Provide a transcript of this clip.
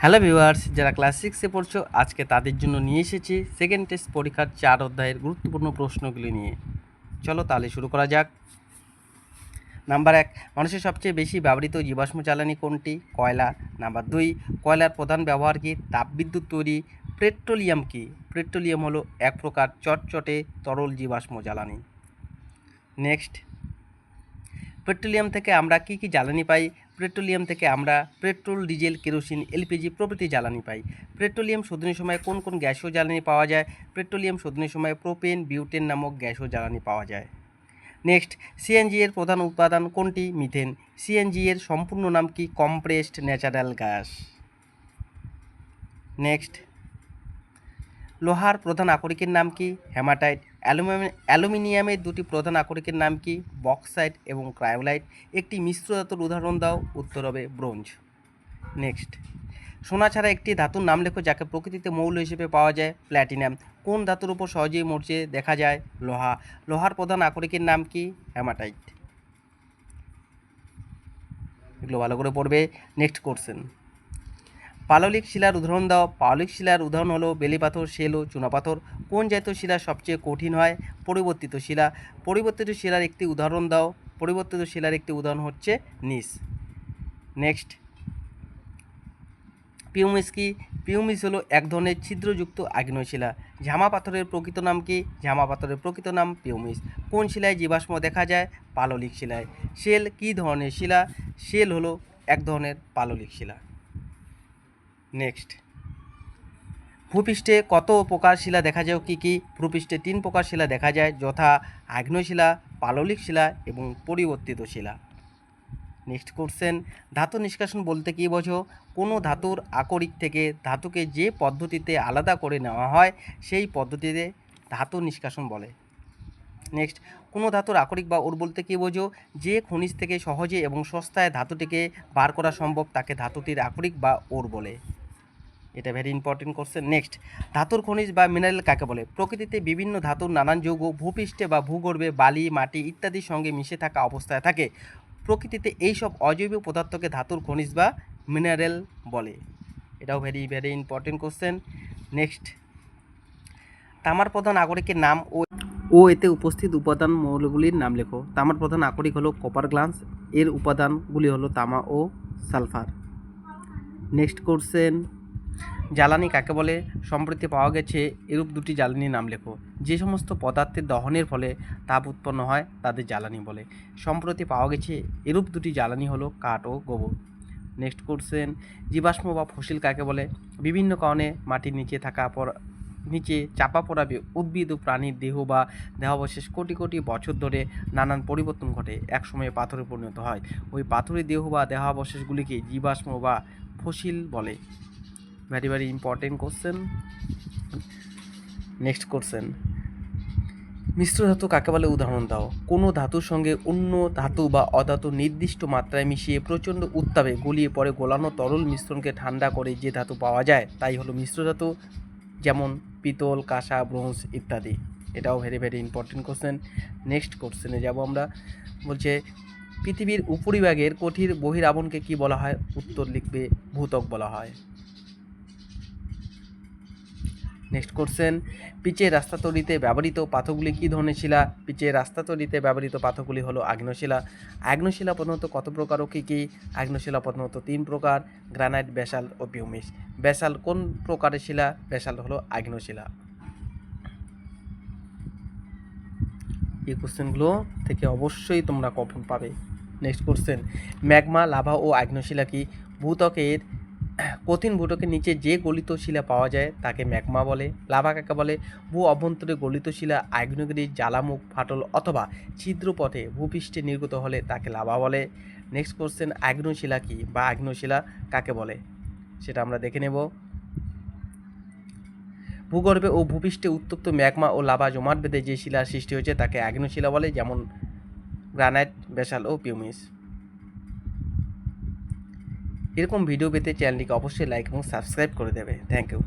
Hello viewers, যারা class সিক্সে পড়ছো, আজকে তাদের জন্য নিয়ে এসেছি সেকেন্ড টেস্ট পরীক্ষার চার অধ্যায়ের গুরুত্বপূর্ণ প্রশ্নগুলি নিয়ে। চলো তাহলে শুরু করা যাক। নাম্বার এক, মানুষের সবচেয়ে বেশি ব্যবহৃত জীবাশ্ম জ্বালানি কোনটি? কয়লা। নাম্বার দুই, কয়লার প্রধান ব্যবহার কি? তাপবিদ্যুৎ তৈরি। পেট্রোলিয়াম কি? পেট্রোলিয়াম হলো এক প্রকার চটচটে তরল জীবাশ্ম জ্বালানি। নেক্সট পেট্রোলিয়াম থেকে আমরা কি কি জ্বালানি পাই? পেট্রোলিয়াম থেকে আমরা পেট্রোল, ডিজেল, কেরোসিন, এলপিজি প্রভৃতি জ্বালানি পাই। পেট্রোলিয়াম শোধনের সময় কোন কোন গ্যাসীয় জ্বালানি পাওয়া যায়? পেট্রোলিয়াম শোধনের সময় প্রোপেন, বিউটেন নামক গ্যাসীয় জ্বালানি পাওয়া যায়। নেক্সট সিএনজি এর প্রধান উপাদান কোনটি? মিথেন। সিএনজি এর সম্পূর্ণ নাম কি? Compressed natural gas. নেক্সট, লোহার প্রধান আকরিকের নাম কি? অ্যালুমিনিয়াম অ্যালুমিনিয়ামের দুটি প্রধান আকরিকের নাম কি? বক্সাইট এবং ক্রায়োলাইট। একটি মিশ্র ধাতুর উদাহরণ দাও, উত্তর হবে ব্রোঞ্জ। নেক্সট। সোনা ছাড়া একটি ধাতুর নাম লেখো যাকে প্রকৃতিতে মৌল হিসেবে পাওয়া যায়, প্ল্যাটিনাম। কোন ধাতুর উপর সহজেই মরচে দেখা যায়? লোহা। লোহার প্রধান আকরিকের নাম কি? হ্যামাটাইট। এগুলো ভালো করে পড়বে। Next question. পাললিক শিলার উদাহরণ দাও। পাললিক শিলার উদাহরণ হলো বেলি পাথর, শেল ও চুনাপাথর কোন জাতীয় শিলা সবচেয়ে কঠিন হয়? পরিবর্তিত শিলা। পরিবর্তিত শিলার একটি উদাহরণ দাও। পরিবর্তিত শিলার একটি উদাহরণ হচ্ছে নিস। নেক্সট। পিউমিস কি? পিউমিস হলো এক ধরনের ছিদ্রযুক্ত আগ্নেয় শিলা। ঝামা পাথরের প্রকৃত নাম কি? ঝামা পাথরের প্রকৃত নাম পিউমিস। কোন শিলায় জীবাশ্ম দেখা যায়? পাললিক শিলায়। শেল কী ধরনের শিলা? শেল হলো এক ধরনের পাললিক শিলা। নেক্সট। ভূপৃষ্ঠে কত প্রকার শিলা দেখা যায় কি কি? ভূপৃষ্ঠে তিন প্রকার শিলা দেখা যায়, যথা আগ্নেয় শিলা পাললিক শিলা এবং পরিবর্তিত শিলা। Next question. ধাতু নিষ্কাশন বলতে কী বোঝো? কোনো ধাতুর আকরিক থেকে ধাতুকে যে পদ্ধতিতে আলাদা করে নেওয়া হয়, সেই পদ্ধতিতে ধাতু নিষ্কাশন বলে। নেক্সট। কোনো ধাতুর আকরিক বা ওর বলতে কী বোঝো? যে খনিজ থেকে সহজে এবং সস্তায় ধাতুটিকে বার করা সম্ভব, তাকে ধাতুটির আকরিক বা ওর বলে। এটা ভেরি ইম্পর্টেন্ট কোশ্চেন নেক্সট ধাতুর খনিজ বা মিনারেল কাকে বলে? প্রকৃতিতে বিভিন্ন ধাতুর নানান যৌগ ভূপৃষ্ঠে বা ভূগর্ভে বালি, মাটি ইত্যাদির সঙ্গে মিশে থাকা অবস্থায় থাকে। প্রকৃতিতে এইসব অজৈব পদার্থকে ধাতুর খনিজ বা মিনারেল বলে। এটাও very very important question next তামার প্রধান নাগরিকের নাম ও ও এতে উপস্থিত উপাদান মৌলগুলির নাম লেখো। তামার প্রধান আকরিক হলো কপার গ্লান্স এর উপাদানগুলি হলো তামা ও সালফার নেক্সট কোশ্চেন জ্বালানি কাকে বলে? সম্প্রতি পাওয়া গেছে এরূপ দুটি জ্বালানির নাম লেখো। যে সমস্ত পদার্থের দহনের ফলে তাপ উৎপন্ন হয়, তাদের জ্বালানি বলে। সম্প্রতি পাওয়া গেছে এরূপ দুটি জ্বালানি হলো কাঠ ও গোবর। নেক্সট কোশ্চেন, জীবাশ্ম বা ফসিল কাকে বলে? বিভিন্ন কারণে মাটির নিচে থাকা পর নিচে চাপা পড়াবে উদ্ভিদ ও প্রাণীর দেহ বা দেহাবশেষ কোটি কোটি বছর ধরে নানান পরিবর্তন ঘটে, একসময়ে পাথরে পরিণত হয়। ওই পাথরের দেহ বা দেহাবশেষগুলিকে জীবাশ্ম বা ফসিল বলে। Very very important question next question মিশ্র ধাতু কাকে বলে? উদাহরণ দাও। কোনো ধাতুর সঙ্গে অন্য ধাতু বা অধাতু নির্দিষ্ট মাত্রায় মিশিয়ে প্রচণ্ড উত্তাপে গলিয়ে পরে গোলানো তরল মিশ্রণকে ঠান্ডা করে যে ধাতু পাওয়া যায়, তাই হলো মিশ্র ধাতু, যেমন পিতল, কাঁসা, ব্রোঞ্জ ইত্যাদি। এটাও very very important question next কোশ্চেনে যাব আমরা। বলছে, পৃথিবীর উপরিভাগের কঠিন বহিরাবনকে কি বলা হয়? উত্তর লিখবে ভূতক বলা হয়। নেক্সট কোশ্চেন পিচের রাস্তা তৈরিতে ব্যবহৃত পাথরগুলি কী ধরনের শিলা? পিচের রাস্তা তৈরিতে ব্যবহৃত পাথরগুলি হলো আগ্নেয়শিলা। আগ্নেয়শিলা প্রধানত কত প্রকার ও কী কী? আগ্নেয়শিলা প্রধানত তিন প্রকার, গ্রানাইট ব্যাসাল ও পিউমিস। ব্যাসাল কোন প্রকারের শিলা? ব্যাসাল হলো আগ্নেয়শিলা। এই কোশ্চেনগুলো থেকে অবশ্যই তোমরা কখন পাবে। নেক্সট কোশ্চেন ম্যাগমা, লাভা ও আগ্নেয়শিলা কি? ভূত্বকের কঠিন ভূত্বকের নিচে যে গলিত শিলা পাওয়া যায়, তাকে ম্যাকমা বলে, লাভা কাকে বলে, ভূ অভ্যন্তরে গলিত শিলা আগ্নেয়গিরির জ্বালামুখ, ফাটল অথবা ছিদ্রপথে ভূপৃষ্ঠে নির্গত হলে তাকে লাভা বলে। নেক্সট কোশ্চেন আগ্নেয়শিলা কী বা আগ্নেয়শিলা কাকে বলে? সেটা আমরা দেখে নেব। ভূগর্ভে ও ভূপৃষ্ঠে উত্তপ্ত ম্যাগমা ও লাভা জমাট বেঁধে যে শিলার সৃষ্টি হয়েছে, তাকে আগ্নেয়শিলা বলে, যেমন গ্রানাইট ব্যাসাল ও পিউমিস। এরকম ভিডিও পেতে চ্যানেলটিকে অবশ্যই লাইক এবং সাবস্ক্রাইব করে দেবে। Thank you